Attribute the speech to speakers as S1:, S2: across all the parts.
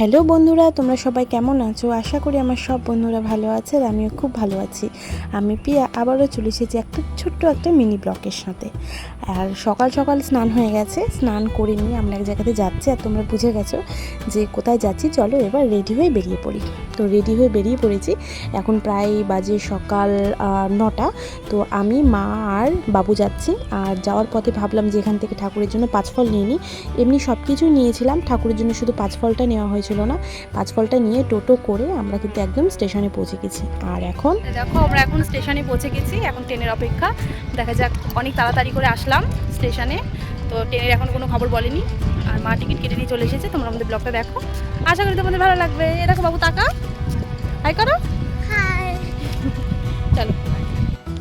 S1: Hello বন্ধুরা, তোমরা সবাই কেমন আছো? আশা করি আমার সব বন্ধুরা ভালো আছে আর আমিও খুব ভালো আছি। আমি পিয়া আবারও চলে এসেছি একটা ছোট্ট একটা মিনি ব্লকের সাথে। আর সকাল সকাল স্নান হয়ে গেছে, স্নান করে নিয়ে আমরা এক জায়গাতে যাচ্ছি। আর তোমরা বুঝে গেছো যে কোথায় যাচ্ছি, চলো এবার রেডি হয়ে বেরিয়ে পড়ি। তো রেডি হয়ে বেরিয়ে পড়েছি। এখন প্রায় বাজে সকাল নটা। তো আমি, মা আর বাবু যাচ্ছি। আর যাওয়ার পথে ভাবলাম যে এখান থেকে ঠাকুরের জন্য পাঁচ ফল নিয়ে নিই এমনি সব কিছুই নিয়েছিলাম। ঠাকুরের জন্য শুধু পাঁচ ফলটা নেওয়া হয়েছিল না। পাঁচ ফলটা নিয়ে টোটো করে আমরা কিন্তু একদম স্টেশনে পৌঁছে গেছি। আর এখন?
S2: দেখো, আমরা এখন স্টেশনে পৌঁছে গেছি। এখন ট্রেনের অপেক্ষা। দেখা যাক, অনেক তাড়াতাড়ি করে আসলাম স্টেশনে। তো ট্রেনের এখন কোনো খবর বলেনি। আর মা টিকিট কেটে নিয়ে চলে এসেছে। তোমরা আমাদের ব্লগটা দেখো। আশা করি তোমাদের ভালো লাগবে। এ দেখো বাবু তাকা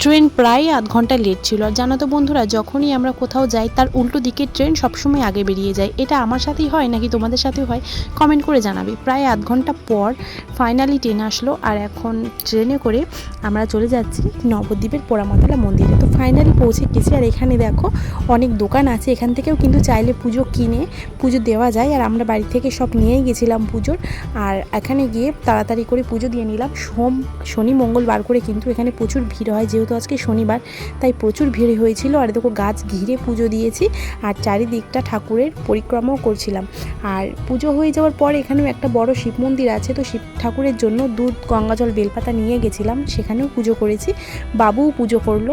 S1: ট্রেন প্রায় আধ ঘণ্টা লেট ছিল। আর জানো তো বন্ধুরা, যখনই আমরা কোথাও যাই, তার উল্টো দিকে ট্রেন সবসময় আগে বেরিয়ে যায়। এটা আমার সাথেই হয় নাকি তোমাদের সাথেও হয়? কমেন্ট করে জানাবে। প্রায় আধ ঘণ্টা পর ফাইনালি ট্রেন আসলো। আর এখন ট্রেনে করে আমরা চলে যাচ্ছি নবদ্বীপের পোড়ামাতলা মন্দিরে। তো ফাইনালি পৌঁছে গেছি। আর এখানে দেখো অনেক দোকান আছে। এখান থেকেও কিন্তু চাইলে পুজো কিনে পুজো দেওয়া যায়। আর আমরা বাড়ি থেকে সব নিয়েই গেছিলাম পুজোর। আর এখানে গিয়ে তাড়াতাড়ি করে পুজো দিয়ে নিলাম। সোম, শনি মঙ্গলবার করে কিন্তু এখানে প্রচুর ভিড় হয়। যেহেতু আজকে শনিবার, তাই প্রচুর ভিড় হয়েছিল আর দেখো গাছ ঘিরে পুজো দিয়েছি আর চারিদিকটা ঠাকুরের পরিক্রমাও করছিলাম। আর পুজো হয়ে যাওয়ার পর এখানেও একটা বড় শিব মন্দির আছে, তো শিব ঠাকুরের জন্য দুধ গঙ্গাজল বেলপাতা নিয়ে গেছিলাম, সেখানেও পুজো করেছি। বাবুও পুজো করল,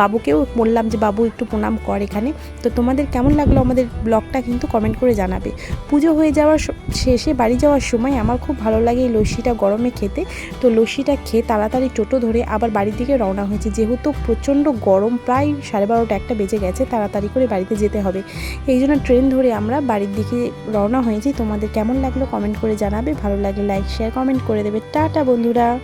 S1: বাবুকেও বললাম যে, বাবু একটু প্রণাম কর এখানে। তো তোমাদের কেমন লাগল আমাদের ব্লগটা কিন্তু কমেন্ট করে জানাবে। পুজো হয়ে যাওয়ার শেষে বাড়ি যাওয়ার সময় আমার খুব ভালো লাগে এই লস্যিটা গরমে খেতে। তো লস্যিটা খেয়ে তাড়াতাড়ি টোটো ধরে আবার বাড়ির দিকে রওনা হয়েছে। যেহেতু প্রচণ্ড গরম, প্রায় সাড়ে বারোটা একটা বেজে গেছে, তাড়াতাড়ি করে বাড়িতে যেতে হবে। এই জন্য ট্রেন ধরে আমরা বাড়ির দিকে রওনা হয়েছি। তোমাদের কেমন লাগল কমেন্ট করে জানাবে। ভালো লাগলে লাইক, শেয়ার, কমেন্ট করে দেবে। টাটা বন্ধুরা।